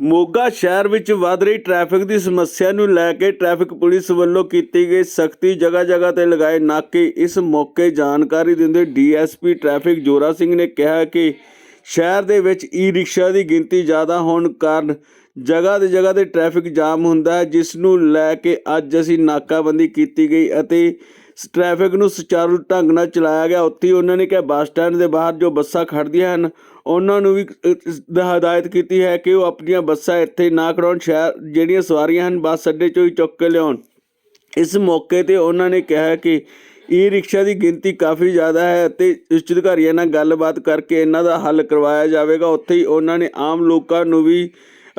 ਮੋਗਾ ਸ਼ਹਿਰ ਵਿੱਚ ਵੱਧ ਰਹੀ ਟ੍ਰੈਫਿਕ ਦੀ ਸਮੱਸਿਆ ਨੂੰ ਲੈ ਕੇ ਟ੍ਰੈਫਿਕ ਪੁਲਿਸ ਵੱਲੋਂ ਕੀਤੀ ਗਈ ਸਖਤੀ ਜਗ੍ਹਾ ਜਗ੍ਹਾ ਤੇ ਲਗਾਏ ਨਾਕੇ। ਇਸ ਮੌਕੇ ਜਾਣਕਾਰੀ ਦਿੰਦੇ ਡੀਐਸਪੀ ਟ੍ਰੈਫਿਕ ਜੋਰਾ ਸਿੰਘ ਨੇ ਕਿਹਾ ਕਿ ਸ਼ਹਿਰ ਦੇ ਵਿੱਚ ਈ ਰਿਕਸ਼ਾ ਦੀ ਗਿਣਤੀ ਜ਼ਿਆਦਾ ਹੋਣ ਕਾਰਨ ਜਗ੍ਹਾ 'ਤੇ ਜਗ੍ਹਾ ਤੇ ਟ੍ਰੈਫਿਕ ਜਾਮ ਹੁੰਦਾ ਹੈ, ਜਿਸ ਨੂੰ ਲੈ ਕੇ ਅੱਜ ਅਸੀਂ ਨਾਕਾਬੰਦੀ ਕੀਤੀ ਗਈ ਅਤੇ ਟ੍ਰੈਫਿਕ ਨੂੰ ਸੁਚਾਰੂ ਢੰਗ ਨਾਲ ਚਲਾਇਆ ਗਿਆ, ਉੱਥੇ ਉਹਨਾਂ ਨੇ ਕਿਹਾ, ਬੱਸ ਸਟੈਂਡ ਦੇ ਬਾਹਰ ਜੋ ਬੱਸਾਂ ਖੜ੍ਹਦੀਆਂ ਹਨ, ਉਹਨਾਂ ਨੂੰ ਵੀ ਹਦਾਇਤ ਕੀਤੀ ਹੈ ਕਿ ਉਹ ਆਪਣੀਆਂ ਬੱਸਾਂ ਇੱਥੇ ਨਾ ਖੜਾਉਣ ਸ਼ਹਿਰ ਜਿਹੜੀਆਂ ਸਵਾਰੀਆਂ ਹਨ, ਬੱਸ ਅੱਡੇ ਚੋਂ ਹੀ ਚੁੱਕ ਕੇ ਲਿਆਉਣ। ਇਸ ਮੌਕੇ ਤੇ ਉਹਨਾਂ ਨੇ ਕਿਹਾ ਕਿ ਈ ਰਿਕਸ਼ਾ ਦੀ ਗਿਣਤੀ ਕਾਫੀ ਜ਼ਿਆਦਾ ਹੈ ਅਤੇ ਉੱਚ ਅਧਿਕਾਰੀਆਂ ਨਾਲ ਗੱਲਬਾਤ ਕਰਕੇ ਇਹਨਾਂ ਦਾ ਹੱਲ ਕਰਵਾਇਆ ਜਾਵੇਗਾ। ਉੱਥੇ ਹੀ ਉਹਨਾਂ ਨੇ ਆਮ ਲੋਕਾਂ ਨੂੰ ਵੀ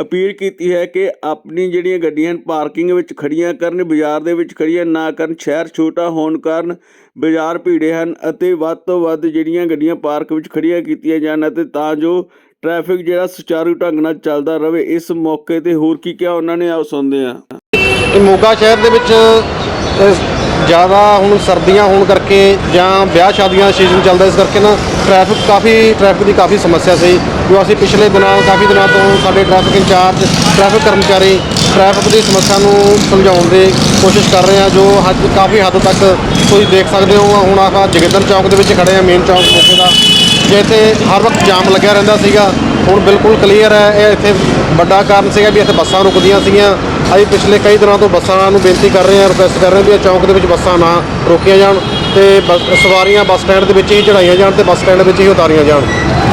ਅਪੀਲ ਕੀਤੀ ਹੈ ਕਿ ਆਪਣੀ ਜਿਹੜੀਆਂ ਗੱਡੀਆਂ ਹਨ ਪਾਰਕਿੰਗ ਵਿੱਚ ਖੜੀਆਂ ਕਰਨ, ਬਾਜ਼ਾਰ ਦੇ ਵਿੱਚ ਖੜੀਆਂ ਨਾ ਕਰਨ, ਸ਼ਹਿਰ ਛੋਟਾ ਹੋਣ ਕਾਰਨ ਬਾਜ਼ਾਰ ਭੀੜੇ ਹਨ ਅਤੇ ਵੱਧ ਤੋਂ ਵੱਧ ਜਿਹੜੀਆਂ ਗੱਡੀਆਂ ਪਾਰਕ ਵਿੱਚ ਖੜੀਆਂ ਕੀਤੀਆਂ ਜਾਣ ਅਤੇ ਤਾਂ ਜੋ ਟ੍ਰੈਫਿਕ ਜਿਹੜਾ ਸੁਚਾਰੂ ਢੰਗ ਨਾਲ ਚੱਲਦਾ ਰਹੇ, ਇਸ ਮੌਕੇ ਤੇ ਹੋਰ ਕੀ ਕਿਹਾ ਉਹਨਾਂ ਨੇ, ਆਓ ਸੁਣਦੇ ਹਾਂ। ਮੋਗਾ ਸ਼ਹਿਰ ਦੇ ਵਿੱਚ ਜ਼ਿਆਦਾ ਹੁਣ ਸਰਦੀਆਂ ਹੋਣ ਕਰਕੇ ਜਾਂ ਵਿਆਹ ਸ਼ਾਦੀਆਂ ਦਾ ਸੀਜ਼ਨ ਚੱਲਦਾ, ਇਸ ਕਰਕੇ ਨਾ ਟ੍ਰੈਫਿਕ ਕਾਫੀ ਟ੍ਰੈਫਿਕ ਦੀ ਕਾਫੀ ਸਮੱਸਿਆ ਸੀ, ਜੋ ਅਸੀਂ ਪਿਛਲੇ ਦਿਨਾਂ, ਕਾਫੀ ਦਿਨਾਂ ਤੋਂ ਸਾਡੇ ਟ੍ਰੈਫਿਕ ਇੰਚਾਰਜ ਟ੍ਰੈਫਿਕ ਕਰਮਚਾਰੀ ਟ੍ਰੈਫਿਕ ਦੀ ਸਮੱਸਿਆ ਨੂੰ ਸਮਝਾਉਣ ਦੀ ਕੋਸ਼ਿਸ਼ ਕਰ ਰਹੇ ਹਾਂ ਜੋ ਹੱਦ ਕਾਫੀ ਹੱਦ ਤੱਕ ਤੁਸੀਂ ਦੇਖ ਸਕਦੇ ਹੋ, ਹੁਣ ਆਪਾਂ ਜਗਿੰਦਰ ਚੌਕ ਦੇ ਵਿੱਚ ਖੜੇ ਹਾਂ ਮੇਨ ਚੌਕ ਮੋਗੇ ਦਾ ਜੇ ਇੱਥੇ ਹਰ ਵਕਤ ਜਾਮ ਲੱਗਿਆ ਰਹਿੰਦਾ ਸੀਗਾ, ਹੁਣ ਬਿਲਕੁਲ ਕਲੀਅਰ ਹੈ, ਇਹ ਇੱਥੇ ਵੱਡਾ ਕਾਰਨ ਸੀਗਾ ਵੀ ਇੱਥੇ ਬੱਸਾਂ ਰੁਕਦੀਆਂ ਸੀਗੀਆਂ ਅਸੀਂ ਪਿਛਲੇ ਕਈ ਦਿਨਾਂ ਤੋਂ ਬੱਸਾਂ ਨੂੰ ਬੇਨਤੀ ਕਰ ਰਹੇ ਹਾਂ ਰਿਕੁਐਸਟ ਕਰ ਰਹੇ ਹਾਂ ਵੀ ਇਹ ਚੌਂਕ ਦੇ ਵਿੱਚ ਬੱਸਾਂ ਨਾ ਰੋਕੀਆਂ ਜਾਣ ਤੇ ਬੱਸ- ਸਵਾਰੀਆਂ ਬੱਸ ਸਟੈਂਡ ਦੇ ਵਿੱਚ ਹੀ ਚੜਾਈਆਂ ਜਾਣ ਤੇ ਬੱਸ ਸਟੈਂਡ ਵਿੱਚ ਹੀ ਉਤਾਰੀਆਂ ਜਾਣ।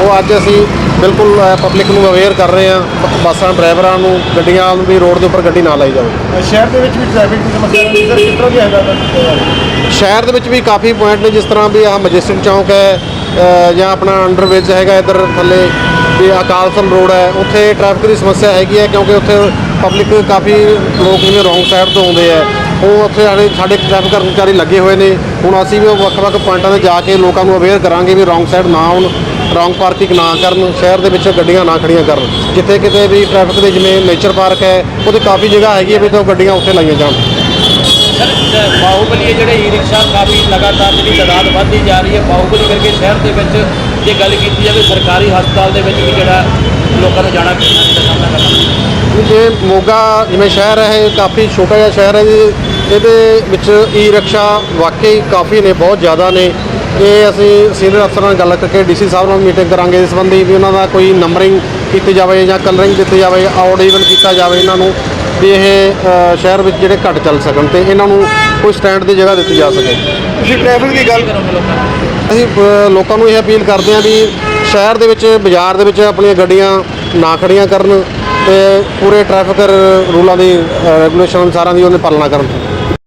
ਉਹ ਅੱਜ ਅਸੀਂ ਬਿਲਕੁਲ ਪਬਲਿਕ ਨੂੰ ਅਵੇਅਰ ਕਰ ਰਹੇ ਹਾਂ ਬ- ਬੱਸਾਂ ਡਰਾਈਵਰਾਂ ਨੂੰ ਗੱਡੀਆਂ ਨੂੰ ਵੀ ਰੋਡ ਦੇ ਉੱਪਰ ਗੱਡੀ ਨਾ ਲਾਈ ਜਾਵੇ। ਸ਼ਹਿਰ ਦੇ ਵਿੱਚ ਵੀ ਟ੍ਰੈਫਿਕ ਦੀ ਸਮੱਸਿਆ ਰਹਿੰਦੀ ਸਰ ਕਿਸ ਤਰ੍ਹਾਂ ਦੀ ਸ਼ਹਿਰ ਦੇ ਵਿੱਚ ਵੀ ਕਾਫੀ ਪੁਆਇੰਟ ਨੇ ਜਿਸ ਤਰ੍ਹਾਂ ਵੀ ਆਹ ਮੈਜਿਸਟਿਕ ਚੌਂਕ ਹੈ ਜਾਂ ਆਪਣਾ ਅੰਡਰਬ੍ਰਿਜ ਹੈਗਾ ਇੱਧਰ ਥੱਲੇ ਵੀ ਅਕਾਲਸਮ ਰੋਡ ਹੈ, ਉੱਥੇ ਟ੍ਰੈਫਿਕ ਦੀ ਸਮੱਸਿਆ ਹੈਗੀ ਹੈ ਕਿਉਂਕਿ ਉੱਥੇ ਪਬਲਿਕ ਕਾਫੀ ਲੋਕ ਜਿਵੇਂ ਰੋਂਗ ਸਾਈਡ ਤੋਂ ਆਉਂਦੇ ਆ ਉਹ ਉੱਥੇ ਸਾਡੇ ਸਾਡੇ ਟ੍ਰੈਫਿਕ ਕਰਮਚਾਰੀ ਲੱਗੇ ਹੋਏ ਨੇ। ਹੁਣ ਅਸੀਂ ਵੀ ਉਹ ਵੱਖ-ਵੱਖ ਪੁਆਇੰਟਾਂ ਤੇ ਜਾ ਕੇ ਲੋਕਾਂ ਨੂੰ ਅਵੇਅਰ ਕਰਾਂਗੇ ਵੀ ਰੋਂਗ ਸਾਈਡ ਨਾ ਆਉਣ ਰੋਂਗ ਪਾਰਕਿੰਗ ਨਾ ਕਰਨ, ਸ਼ਹਿਰ ਦੇ ਵਿੱਚ ਗੱਡੀਆਂ ਨਾ ਖੜੀਆਂ ਕਰਨ। ਜਿੱਥੇ ਕਿਤੇ ਵੀ ਟ੍ਰੈਫਿਕ ਦੇ ਜਿਵੇਂ ਨੇਚਰ ਪਾਰਕ ਹੈ, ਉਹਦੇ ਕਾਫੀ ਜਗ੍ਹਾ ਹੈਗੀ ਹੈ ਵੀ ਤਾਂ ਗੱਡੀਆਂ ਉੱਥੇ ਲਾਈਆਂ ਜਾਣ। ਸਰ ਬਾਹੂਬਲੀ ਜਿਹੜੇ ਈ ਰਿਕਸ਼ਾ ਕਾਫੀ ਲਗਾਤਾਰ ਜਿਹੜੀ ਤਾਦਾਦ ਵੱਧਦੀ ਜਾ ਰਹੀ ਹੈ। ਬਾਹੂਬਲੀ ਕਰਕੇ ਸ਼ਹਿਰ ਦੇ ਵਿੱਚ ਜੇ ਗੱਲ ਕੀਤੀ ਜਾਵੇ, ਸਰਕਾਰੀ ਹਸਪਤਾਲ ਦੇ ਵਿੱਚ ਵੀ ਜਿਹੜਾ ਲੋਕਾਂ ਨੂੰ ਜਾਣਾ ਪਰੇਸ਼ਾਨੀ ਦਾ ਸਾਹਮਣਾ ਕਰਨਾ ਜੇ ਮੋਗਾ ਜਿਵੇਂ ਸ਼ਹਿਰ ਹੈ, ਇਹ ਕਾਫੀ ਛੋਟਾ ਜਿਹਾ ਸ਼ਹਿਰ ਹੈ ਜੀ। ਇਹਦੇ ਵਿੱਚ ਈ ਰਿਕਸ਼ਾ ਵਾਕਈ ਕਾਫੀ ਨੇ, ਬਹੁਤ ਜ਼ਿਆਦਾ ਨੇ। ਇਹ ਅਸੀਂ ਸੀਨੀਅਰ ਅਫਸਰ ਨਾਲ ਗੱਲ ਕਰਕੇ ਡੀਸੀ ਸਾਹਿਬ ਨਾਲ ਮੀਟਿੰਗ ਕਰਾਂਗੇ। ਇਸ ਸੰਬੰਧੀ ਵੀ ਉਹਨਾਂ ਦਾ ਕੋਈ ਨੰਬਰਿੰਗ ਕੀਤੀ ਜਾਵੇ ਜਾਂ ਕਲਰਿੰਗ ਦਿੱਤੀ ਜਾਵੇ ਆਊਟ ਈਵਨ ਕੀਤਾ ਜਾਵੇ ਇਹਨਾਂ ਨੂੰ। ਵੀ ਇਹ ਅ, ਸ਼ਹਿਰ ਵਿੱਚ ਜਿਹੜੇ ਘੱਟ ਚੱਲ ਸਕਣ ਤੇ ਇਹਨਾਂ ਨੂੰ ਕੋਈ ਸਟੈਂਡ ਦੀ ਜਗ੍ਹਾ ਦਿੱਤੀ ਜਾ ਸਕੇ। ਤੁਸੀਂ ਟ੍ਰੈਫਿਕ ਦੀ ਗੱਲ ਕਰੋਗੇ ਲੋਕਾਂ ਨੂੰ ਅਸੀਂ ਅ, ਲੋਕਾਂ ਨੂੰ ਇਹ ਅਪੀਲ ਕਰਦੇ ਹਾਂ ਵੀ ਸ਼ਹਿਰ ਦੇ ਵਿੱਚ ਬਾਜ਼ਾਰ ਦੇ ਵਿੱਚ ਆਪਣੀਆਂ ਗੱਡੀਆਂ ਨਾ ਖੜੀਆਂ ਕਰਨ ਤੇ ਪੂਰੇ ਟ੍ਰੈਫਿਕ ਰੂਲਾਂ ਦੀ ਰੈਗੂਲੇਸ਼ਨ ਅਨੁਸਾਰਾਂ ਦੀ ਉਹਨੇ ਪਾਲਣਾ ਕਰਨ।